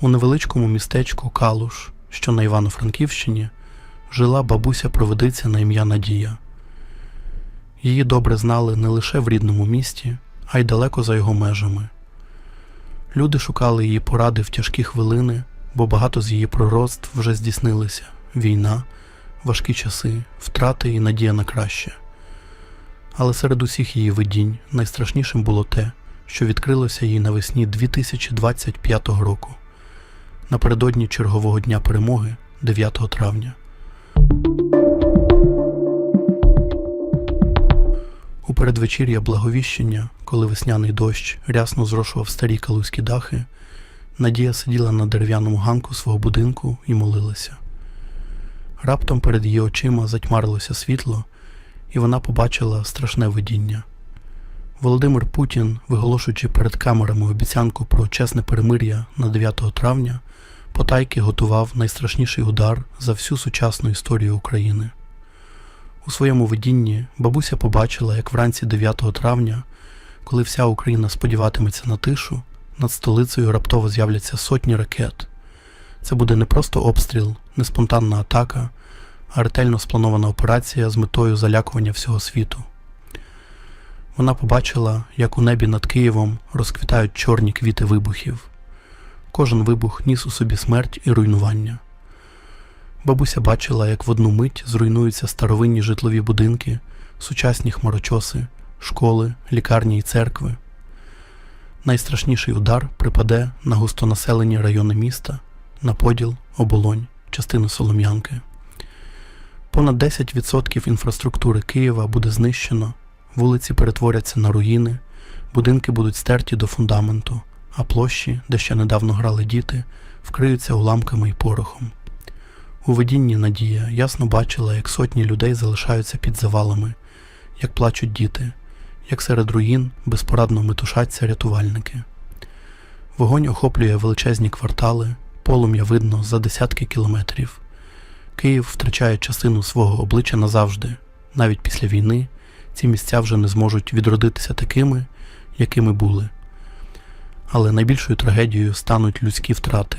У невеличкому містечку Калуш, що на Івано-Франківщині, жила бабуся-провидиця на ім'я Надія. Її добре знали не лише в рідному місті, а й далеко за його межами. Люди шукали її поради в тяжкі хвилини, бо багато з її пророцтв вже здійснилися війна, важкі часи, втрати і надія на краще. Але серед усіх її видінь найстрашнішим було те, що відкрилося їй навесні 2025 року, напередодні чергового дня перемоги 9 травня. У передвечір'я благовіщення, коли весняний дощ рясно зрошував старі калузькі дахи, Надія сиділа на дерев'яному ганку свого будинку і молилася. Раптом перед її очима затьмарилося світло, і вона побачила страшне видіння. Володимир Путін, виголошуючи перед камерами обіцянку про чесне перемир'я на 9 травня, потайки готував найстрашніший удар за всю сучасну історію України. У своєму видінні бабуся побачила, як вранці 9 травня, коли вся Україна сподіватиметься на тишу, над столицею раптово з'являться сотні ракет. Це буде не просто обстріл, не спонтанна атака, а ретельно спланована операція з метою залякування всього світу. Вона побачила, як у небі над Києвом розквітають чорні квіти вибухів. Кожен вибух ніс у собі смерть і руйнування. Бабуся бачила, як в одну мить зруйнуються старовинні житлові будинки, сучасні хмарочоси, школи, лікарні і церкви. Найстрашніший удар припаде на густонаселені райони міста, на поділ, оболонь, частину Солом'янки. Понад 10% інфраструктури Києва буде знищено, вулиці перетворяться на руїни, будинки будуть стерті до фундаменту, а площі, де ще недавно грали діти, вкриються уламками і порохом. У видінні Надія ясно бачила, як сотні людей залишаються під завалами, як плачуть діти, як серед руїн безпорадно метушаться рятувальники. Вогонь охоплює величезні квартали, полум'я видно за десятки кілометрів. Київ втрачає частину свого обличчя назавжди. Навіть після війни ці місця вже не зможуть відродитися такими, якими були. Але найбільшою трагедією стануть людські втрати.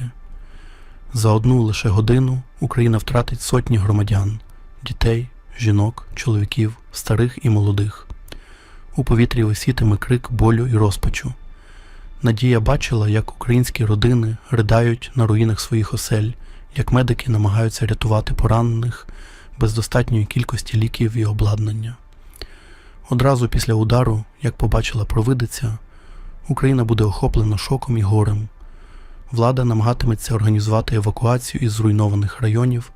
За одну лише годину Україна втратить сотні громадян дітей, жінок, чоловіків, старих і молодих. У повітрі висітиме крик болю і розпачу. Надія бачила, як українські родини ридають на руїнах своїх осель, як медики намагаються рятувати поранених без достатньої кількості ліків і обладнання. Одразу після удару, як побачила провидиця, Україна буде охоплена шоком і горем. Влада намагатиметься організувати евакуацію із зруйнованих районів,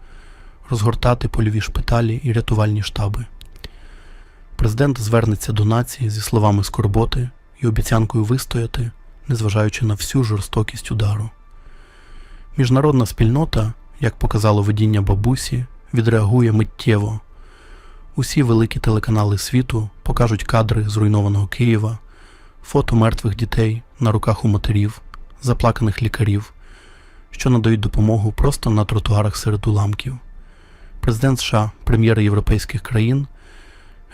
розгортати польові шпиталі і рятувальні штаби. Президент звернеться до нації зі словами скорботи і обіцянкою вистояти, незважаючи на всю жорстокість удару. Міжнародна спільнота, як показало видіння бабусі, відреагує миттєво. Усі великі телеканали світу покажуть кадри зруйнованого Києва, фото мертвих дітей на руках у матерів, заплаканих лікарів, що надають допомогу просто на тротуарах серед уламків. Президент США, прем'єри європейських країн,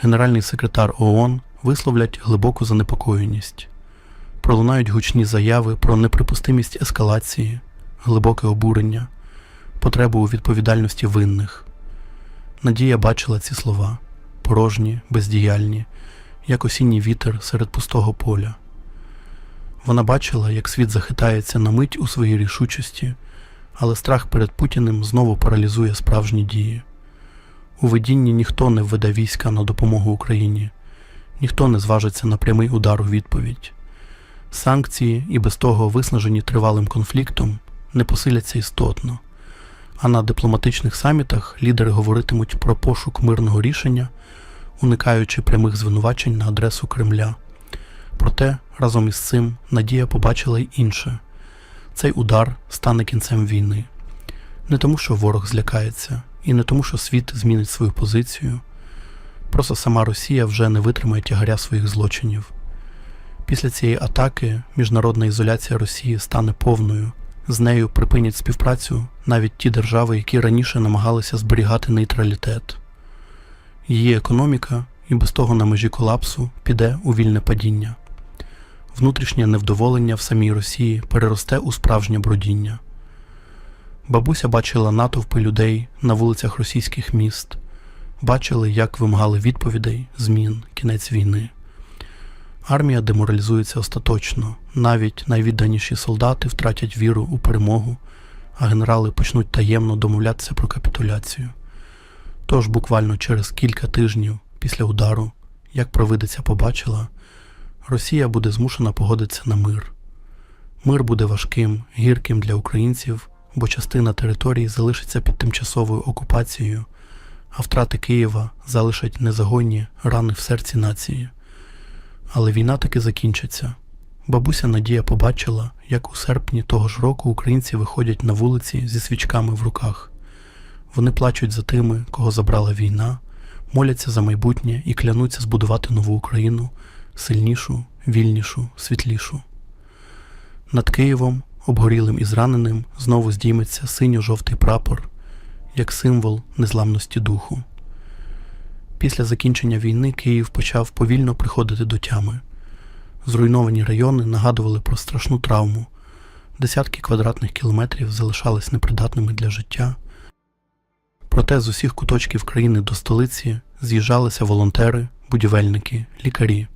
генеральний секретар ООН висловлять глибоку занепокоєність, пролунають гучні заяви про неприпустимість ескалації, глибоке обурення, потребу у відповідальності винних. Надія бачила ці слова порожні, бездіяльні, як осінній вітер серед пустого поля. Вона бачила, як світ захитається на мить у своїй рішучості, але страх перед Путіним знову паралізує справжні дії. У видінні ніхто не введе війська на допомогу Україні, ніхто не зважиться на прямий удар у відповідь. Санкції і без того виснажені тривалим конфліктом не посиляться істотно, а на дипломатичних самітах лідери говоритимуть про пошук мирного рішення, уникаючи прямих звинувачень на адресу Кремля. Проте разом із цим Надія побачила й інше цей удар стане кінцем війни. Не тому, що ворог злякається, і не тому, що світ змінить свою позицію. Просто сама Росія вже не витримає тягаря своїх злочинів. Після цієї атаки міжнародна ізоляція Росії стане повною. З нею припинять співпрацю навіть ті держави, які раніше намагалися зберігати нейтралітет. Її економіка і без того на межі колапсу піде у вільне падіння. внутрішнє невдоволення в самій Росії переросте у справжнє бродіння. Бабуся бачила натовпи людей на вулицях російських міст, бачили, як вимагали відповідей, змін, кінець війни. Армія деморалізується остаточно, навіть найвідданіші солдати втратять віру у перемогу, а генерали почнуть таємно домовлятися про капітуляцію. Тож буквально через кілька тижнів після удару, як провидиця побачила, Росія буде змушена погодитися на мир. Мир буде важким, гірким для українців, бо частина території залишиться під тимчасовою окупацією, а втрати Києва залишать незагойні рани в серці нації. Але війна таки закінчиться. Бабуся Надія побачила, як у серпні того ж року українці виходять на вулиці зі свічками в руках. Вони плачуть за тими, кого забрала війна, моляться за майбутнє і клянуться збудувати нову Україну, сильнішу, вільнішу, світлішу. Над Києвом, обгорілим і зраненим, знову здійметься синьо-жовтий прапор, як символ незламності духу. Після закінчення війни Київ почав повільно приходити до тями. Зруйновані райони нагадували про страшну травму. Десятки квадратних кілометрів залишались непридатними для життя. Проте з усіх куточків країни до столиці з'їжджалися волонтери, будівельники, лікарі.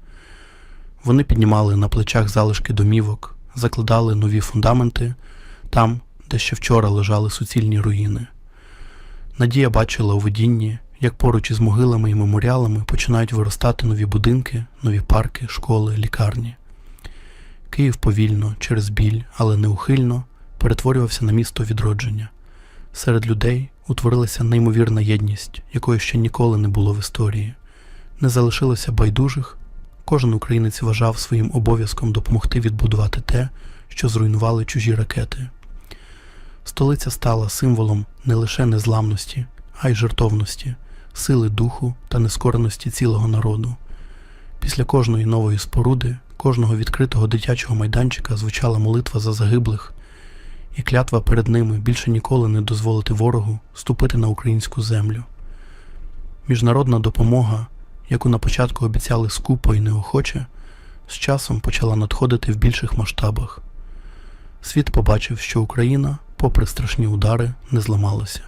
Вони піднімали на плечах залишки домівок, закладали нові фундаменти там, де ще вчора лежали суцільні руїни. Надія бачила у видінні, як поруч із могилами і меморіалами починають виростати нові будинки, нові парки, школи, лікарні. Київ повільно, через біль, але неухильно перетворювався на місто відродження. Серед людей утворилася неймовірна єдність, якої ще ніколи не було в історії. Не залишилося байдужих, кожен українець вважав своїм обов'язком допомогти відбудувати те, що зруйнували чужі ракети. Столиця стала символом не лише незламності, а й жертовності, сили духу та нескореності цілого народу. Після кожної нової споруди, кожного відкритого дитячого майданчика звучала молитва за загиблих, і клятва перед ними більше ніколи не дозволити ворогу ступити на українську землю. Міжнародна допомога, яку на початку обіцяли скупо і неохоче, з часом почала надходити в більших масштабах. Світ побачив, що Україна, попри страшні удари, не зламалася.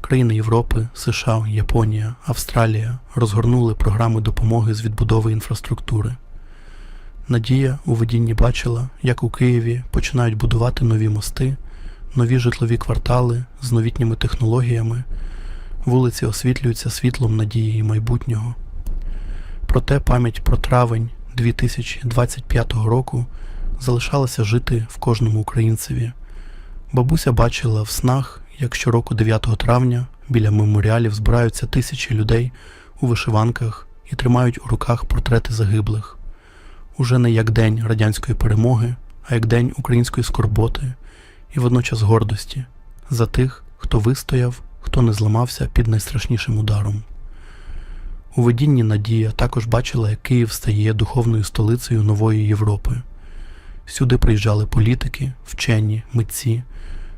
Країни Європи, США, Японія, Австралія розгорнули програми допомоги з відбудови інфраструктури. Надія у видінні бачила, як у Києві починають будувати нові мости, нові житлові квартали з новітніми технологіями, вулиці освітлюються світлом надії і майбутнього. Проте пам'ять про травень 2025 року залишалася жити в кожному українцеві. Бабуся бачила в снах, як щороку 9 травня біля меморіалів збираються тисячі людей у вишиванках і тримають у руках портрети загиблих. Уже не як день радянської перемоги, а як день української скорботи і водночас гордості за тих, хто вистояв, хто не зламався під найстрашнішим ударом. У видінні Надія також бачила, як Київ стає духовною столицею нової Європи. Сюди приїжджали політики, вчені, митці,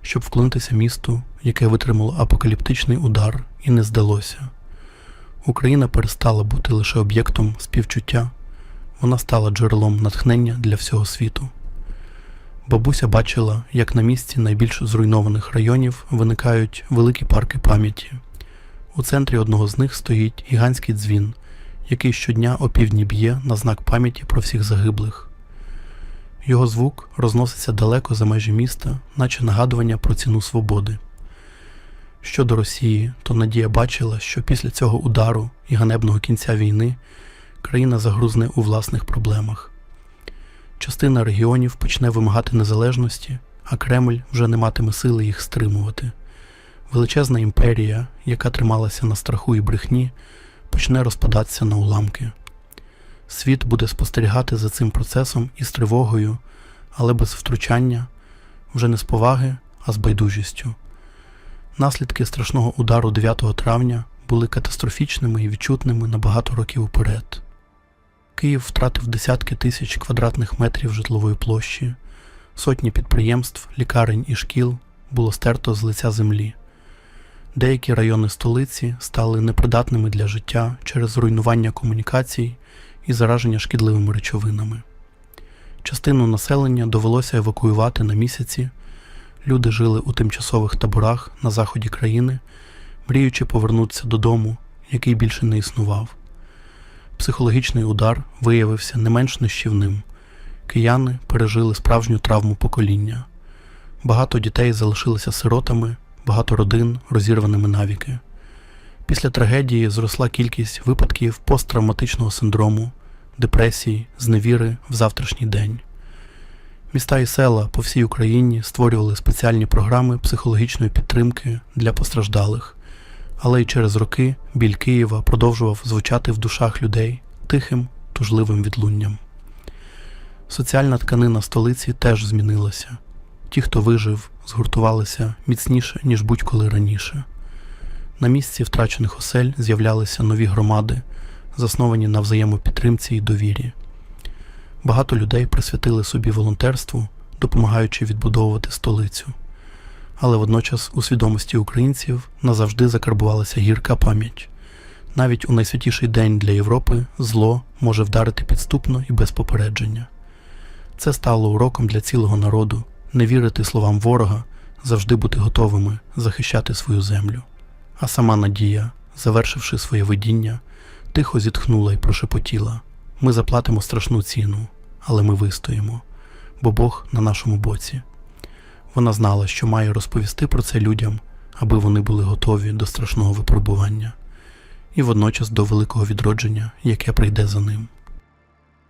щоб вклонитися місту, яке витримало апокаліптичний удар і не здалося. Україна перестала бути лише об'єктом співчуття, вона стала джерелом натхнення для всього світу. Бабуся бачила, як на місці найбільш зруйнованих районів виникають великі парки пам'яті. У центрі одного з них стоїть гігантський дзвін, який щодня опівдні б'є на знак пам'яті про всіх загиблих. Його звук розноситься далеко за межі міста, наче нагадування про ціну свободи. Щодо Росії, то Надія бачила, що після цього удару і ганебного кінця війни країна загрузне у власних проблемах. Частина регіонів почне вимагати незалежності, а Кремль вже не матиме сили їх стримувати. Величезна імперія, яка трималася на страху і брехні, почне розпадатися на уламки. Світ буде спостерігати за цим процесом із тривогою, але без втручання, вже не з поваги, а з байдужістю. Наслідки страшного удару 9 травня були катастрофічними і відчутними на багато років уперед. Київ втратив десятки тисяч квадратних метрів житлової площі, сотні підприємств, лікарень і шкіл було стерто з лиця землі. Деякі райони столиці стали непридатними для життя через руйнування комунікацій і зараження шкідливими речовинами. Частину населення довелося евакуювати на місяці. Люди жили у тимчасових таборах на заході країни, мріючи повернутися додому, який більше не існував. Психологічний удар виявився не менш нищівним. Кияни пережили справжню травму покоління. Багато дітей залишилися сиротами, багато родин розірваними навіки. Після трагедії зросла кількість випадків посттравматичного синдрому, депресії, зневіри в завтрашній день. Міста і села по всій Україні створювали спеціальні програми психологічної підтримки для постраждалих, але й через роки біль Києва продовжував звучати в душах людей тихим, тужливим відлунням. Соціальна тканина столиці теж змінилася. Ті, хто вижив, згуртувалися міцніше, ніж будь-коли раніше. На місці втрачених осель з'являлися нові громади, засновані на взаємопідтримці і довірі. Багато людей присвятили собі волонтерству, допомагаючи відбудовувати столицю. Але водночас у свідомості українців назавжди закарбувалася гірка пам'ять. Навіть у найсвятіший день для Європи зло може вдарити підступно і без попередження. Це стало уроком для цілого народу не вірити словам ворога, завжди бути готовими захищати свою землю. А сама Надія, завершивши своє видіння, тихо зітхнула і прошепотіла: Ми заплатимо страшну ціну, але ми вистоїмо, бо Бог на нашому боці. Вона знала, що має розповісти про це людям, аби вони були готові до страшного випробування, і водночас до великого відродження, яке прийде за ним.